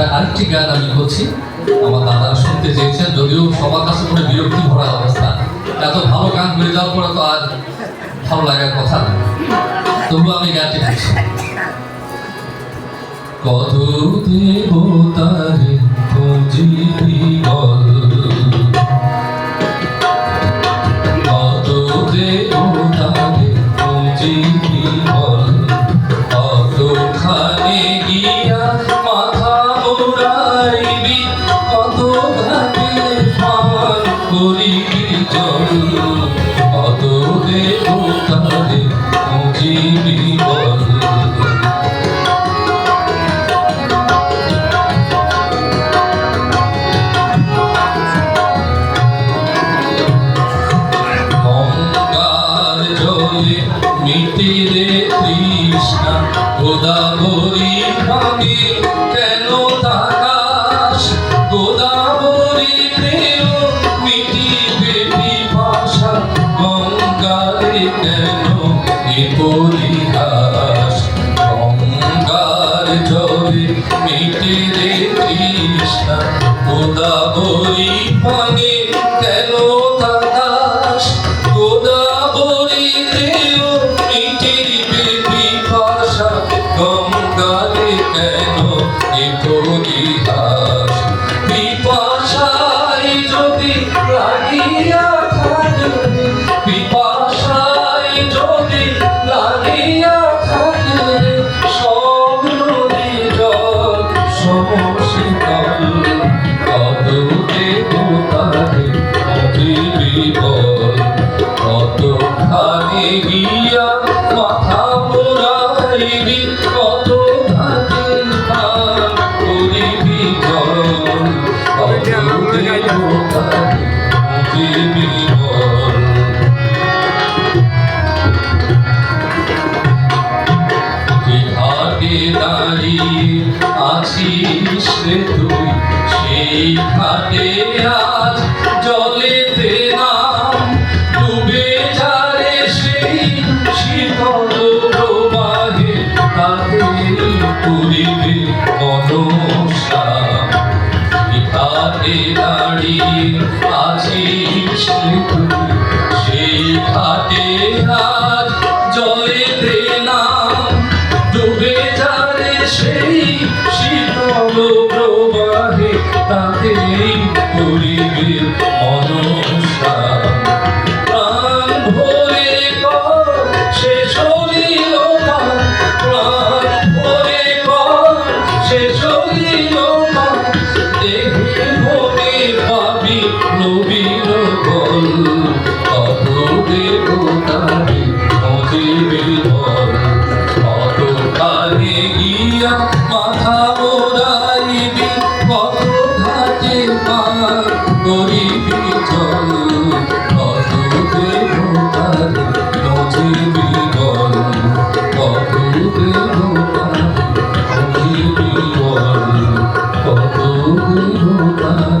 ভাষায় আরেকটি গান আমি করছি আমার দাদারা শুনতে চেয়েছেন, যদিও সবার কাছে কোনো বিরক্তি ভরা অবস্থা। এত ভালো গান হয়ে যাওয়ার পরে তো আর ভালো লাগার কথা না। তবু আমি গানটি করছি কত দেবতারে পুঁজিবি বল? কত দেবতারে পুঁজিবি বল? কতখানে গিয়া গঙ্গার জলে মিটিরে তৃষ্ণা গোদাবরী ভাঙে কেন তাকাশ গঙ্গারে কেন এ পরিহাস গঙ্গার জলে মিটিরে তৃষ্ণা গোদাবরী ভাঙে কেন তাকাশ গোদাবরীতেও আছিস তুই সেই ঘাটে আজ জলেতে ঘাটে দাঁড়িয়ে নাম ডুবে যারে সেই শীতল প্রবাহে তাতেই করিবে মনসা নবীর বল অত দেবতারে অজীবের বল অত কালে গিয়া মাথা ওড়াইবি কত ঘাটে পার করিবি চল। অত দেবতারে অজীবের বল অত দেবতারে অজীবের বল অত দেবতারে